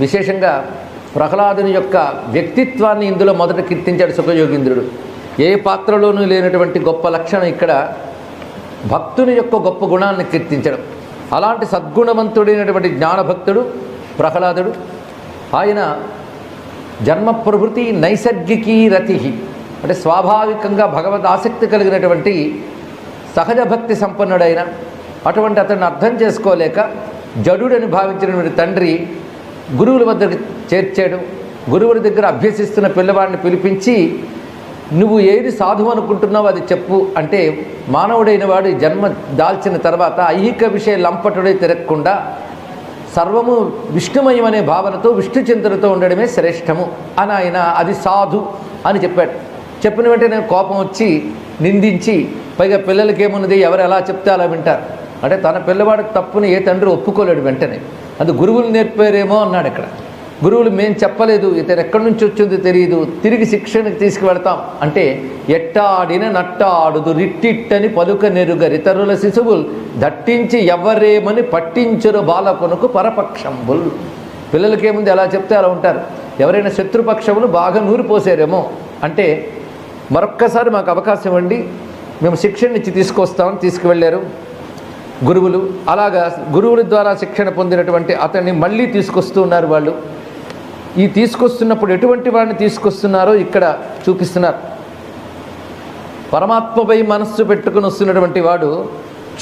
విశేషంగా ప్రహ్లాదుని యొక్క వ్యక్తిత్వాన్ని ఇందులో మొదట కీర్తించాడు సుఖయోగీంద్రుడు ఏ పాత్రలోనూ లేనటువంటి గొప్ప లక్షణం ఇక్కడ భక్తుని యొక్క గొప్ప గుణాన్ని కీర్తించడం. అలాంటి సద్గుణవంతుడైనటువంటి జ్ఞానభక్తుడు ప్రహ్లాదుడు. ఆయన జన్మ ప్రభృతి నైసర్గికీ రతి. అంటే స్వాభావికంగా భగవద్ ఆసక్తి కలిగినటువంటి సహజ భక్తి సంపన్నుడైన అటువంటి అతన్ని అర్థం చేసుకోలేక జడుడని భావించినటువంటి తండ్రి గురువుల వద్దకు చేర్చాడు. గురువుల దగ్గర అభ్యసిస్తున్న పిల్లవాడిని పిలిపించి నువ్వు ఏది సాధువు అనుకుంటున్నావు అది చెప్పు. అంటే మానవుడైన వాడు జన్మ దాల్చిన తర్వాత ఐహిక విషయ లంపటుడై తిరగకుండా సర్వము విష్ణుమయం అనే భావనతో విష్ణు చింతనతో ఉండడమే శ్రేష్టము అని ఆయన అది సాధు అని చెప్పాడు. చెప్పిన వెంటనే కోపం వచ్చి నిందించి పైగా పిల్లలకి ఏమున్నది ఎవరు ఎలా చెప్తే అలా వింటారు? అంటే తన పిల్లవాడు తప్పుని ఏ తండ్రి ఒప్పుకోలేడు వెంటనే. అది గురువులు నేర్పారేమో అన్నాడు ఇక్కడ. గురువులు మేం చెప్పలేదు ఇతను ఎక్కడి నుంచి వచ్చిందో తెలియదు తిరిగి శిక్షణకి తీసుకువెడతాం అంటే ఎట్టాడిన నట్టాడుదు రిట్టిట్టని పలుక నెరుగరి ఇతరుల శిశువులు దట్టించి ఎవరేమని పట్టించరు బాలకొనుకు పరపక్షంబుల్. పిల్లలకేముంది ఎలా చెప్తే అలా ఉంటారు. ఎవరైనా శత్రుపక్షములు బాగా నూరిపోసారేమో అంటే మరొక్కసారి మాకు అవకాశం ఇవ్వండి. మేము శిక్షణ ఇచ్చి తీసుకొస్తామని తీసుకువెళ్ళారు. గురువులు. అలాగా గురువుల ద్వారా శిక్షణ పొందినటువంటి అతన్ని మళ్ళీ తీసుకొస్తూ ఉన్నారు వాళ్ళు. ఈ తీసుకొస్తున్నప్పుడు ఎటువంటి వాడిని తీసుకొస్తున్నారో ఇక్కడ చూపిస్తున్నారు. పరమాత్మపై మనస్సు పెట్టుకుని వస్తున్నటువంటి వాడు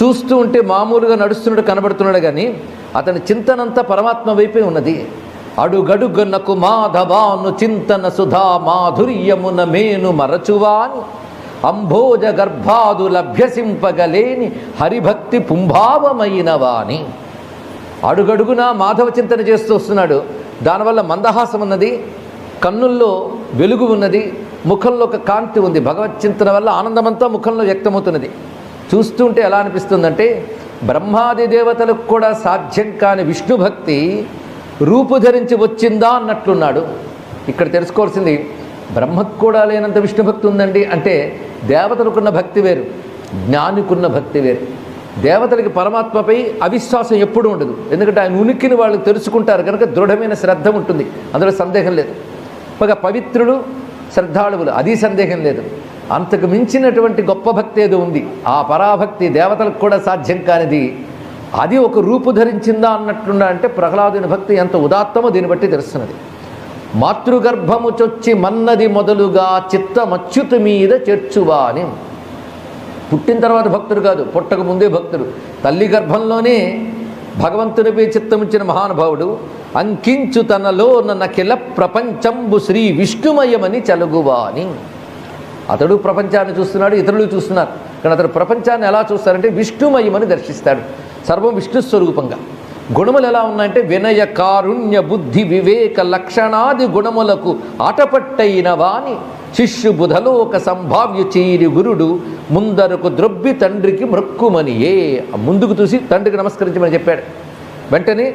చూస్తూ ఉంటే మామూలుగా నడుస్తున్నాడు కనబడుతున్నాడు కానీ అతని చింతనంతా పరమాత్మ వైపే ఉన్నది. అడుగడుగనకు మాధవాను చింతన సుధా మాధుర్యమున మేను మరచువాని. అంభోజ గర్భాదు లభ్యసింపగలేని హరిభక్తి పుంభావమైన వాణి. అడుగడుగునా మాధవ చింతన చేస్తూ వస్తున్నాడు. దానివల్ల మందహాసం ఉన్నది కన్నుల్లో వెలుగు ఉన్నది ముఖంలో ఒక కాంతి ఉంది. భగవత్ చింతన వల్ల ఆనందమంతా ముఖంలో వ్యక్తమవుతున్నది. చూస్తుంటే ఎలా అనిపిస్తుందంటే బ్రహ్మాది దేవతలకు కూడా సాధ్యం కాని విష్ణు భక్తి రూపు ధరించి వచ్చిందా అన్నట్లున్నాడు. ఇక్కడ తెలుసుకోవాల్సింది బ్రహ్మకు కూడా లేనంత విష్ణు భక్తి ఉందండి అంటే దేవతలకున్న భక్తి వేరు జ్ఞానికున్న భక్తి వేరు. దేవతలకి పరమాత్మపై అవిశ్వాసం ఎప్పుడూ ఉండదు. ఎందుకంటే ఆయన ఉనికిని వాళ్ళు తెలుసుకుంటారు కనుక దృఢమైన శ్రద్ధ ఉంటుంది. అందులో సందేహం లేదు. పైగా పవిత్రుడు శ్రద్ధాళువులు అది సందేహం లేదు. అంతకు మించినటువంటి గొప్ప భక్తి ఏదో ఉంది? ఆ పరాభక్తి దేవతలకు కూడా సాధ్యం కానిది. అది ఒక రూపు ధరించిందా అన్నట్లున్నా అంటే ప్రహ్లాదుని భక్తి ఎంత ఉదాత్తమో దీన్ని బట్టి తెలుస్తున్నది. మాతృగర్భము చొచ్చి మన్నది మొదలుగా చిత్తమచ్యుత మీద చేర్చువా అని పుట్టిన తర్వాత భక్తుడు కాదు పుట్టక ముందే భక్తుడు. తల్లి గర్భంలోనే భగవంతునిపై చిత్తమిచ్చిన మహానుభావుడు అంకించు తనలో నకిల ప్రపంచంబు శ్రీ విష్ణుమయమని చలుగువాని. అతడు ప్రపంచాన్ని చూస్తున్నాడు ఇతరులు చూస్తున్నారు. కానీ అతడు ప్రపంచాన్ని ఎలా చూస్తారంటే విష్ణుమయమని దర్శిస్తాడు. సర్వం విష్ణు స్వరూపంగా. గుణములు ఎలా ఉన్నాయంటే వినయ కారుణ్య బుద్ధి వివేక లక్షణాది గుణములకు ఆటపట్టైన వాణి. శిష్యు బుధలోక సంభావ్య చీరి గురుడు ముందరకు ద్రొబ్బి తండ్రికి మృక్కుమని ఏ ముందుకు చూసి తండ్రికి నమస్కరించమని చెప్పాడు. వెంటనే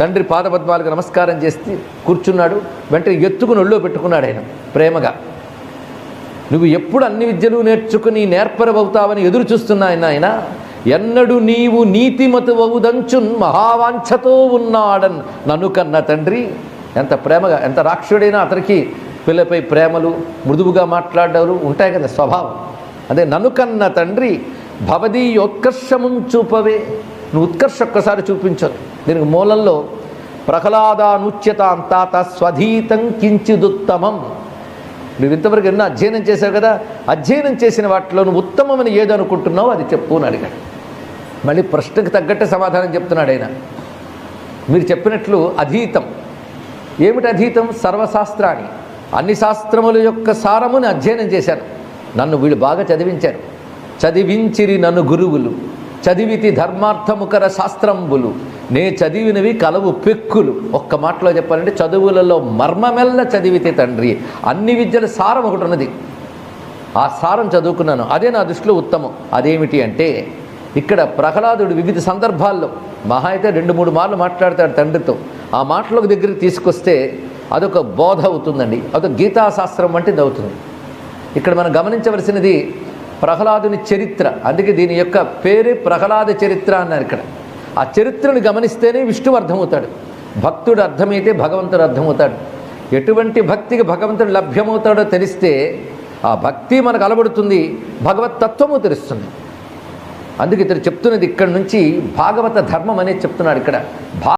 తండ్రి పాదపద్మాలకు నమస్కారం చేసి కూర్చున్నాడు. వెంటనే ఎత్తుకుని ఒళ్ళో పెట్టుకున్నాడు ఆయన ప్రేమగా. నువ్వు ఎప్పుడు అన్ని విద్యలు నేర్చుకుని నేర్పరవవుతావని ఎదురు చూస్తున్నాయన ఆయన ఎన్నడు నీవు నీతిమతువవుదంచున్ మహావాంఛతో ఉన్నాడన్ నన్ను కన్న తండ్రి. ఎంత ప్రేమగా ఎంత రాక్షుడైనా అతనికి పిల్లపై ప్రేమలు మృదువుగా మాట్లాడారు ఉంటాయి కదా స్వభావం. అదే నన్ను కన్న తండ్రి భవదీయోత్కర్షమున్ చూపవే. నువ్వు ఉత్కర్ష ఒక్కసారి చూపించదు. దీనికి మూలంలో ప్రహ్లాదానుచ్యత అంతా స్వధీతం కించిదుత్తమం. నువ్వు ఇంతవరకు ఎన్నో అధ్యయనం చేశావు కదా అధ్యయనం చేసిన వాటిలో నువ్వు ఉత్తమమని ఏదనుకుంటున్నావో అది చెప్పు అని అడిగాడు. మళ్ళీ ప్రశ్నకు తగ్గట్టే సమాధానం చెప్తున్నాడు ఆయన. మీరు చెప్పినట్లు అధీతం. ఏమిటి అధీతం? సర్వశాస్త్రాన్ని. అన్ని శాస్త్రముల యొక్క సారముని అధ్యయనం చేశాను నన్ను వీళ్ళు బాగా చదివించారు. చదివించిరి నన్ను గురువులు. చదివితి ధర్మార్థముకర శాస్త్రంబులు. నే చదివినవి కలవు పెక్కులు. ఒక్క మాటలో చెప్పాలంటే చదువులలో మర్మమెల్ల చదివితే తండ్రి. అన్ని విద్యల సారం ఒకటి ఉన్నది. ఆ సారం చదువుకున్నాను. అదే నా దృష్టిలో ఉత్తమం. అదేమిటి అంటే ఇక్కడ ప్రహ్లాదుడు వివిధ సందర్భాల్లో మహా అయితే రెండు మూడు మార్లు మాట్లాడతాడు తండ్రితో. ఆ మాటలకు దగ్గరికి తీసుకొస్తే అదొక బోధ అవుతుందండి. అదొక గీతాశాస్త్రం వంటిది అవుతుంది. ఇక్కడ మనం గమనించవలసినది ప్రహ్లాదుని చరిత్ర. అందుకే దీని యొక్క పేరే ప్రహ్లాద చరిత్ర అన్నారు ఇక్కడ. ఆ చరిత్రను గమనిస్తేనే విష్ణువు అర్థమవుతాడు. భక్తుడు అర్థమైతే భగవంతుడు అర్థమవుతాడు. ఎటువంటి భక్తికి భగవంతుడు లభ్యమవుతాడో తెలిస్తే ఆ భక్తి మనకు అలబడుతుంది భగవత్ తత్వము తెలుస్తుంది. అందుకే ఇతను చెప్తున్నది ఇక్కడ నుంచి భాగవత ధర్మం అనేది చెప్తున్నాడు ఇక్కడ. భా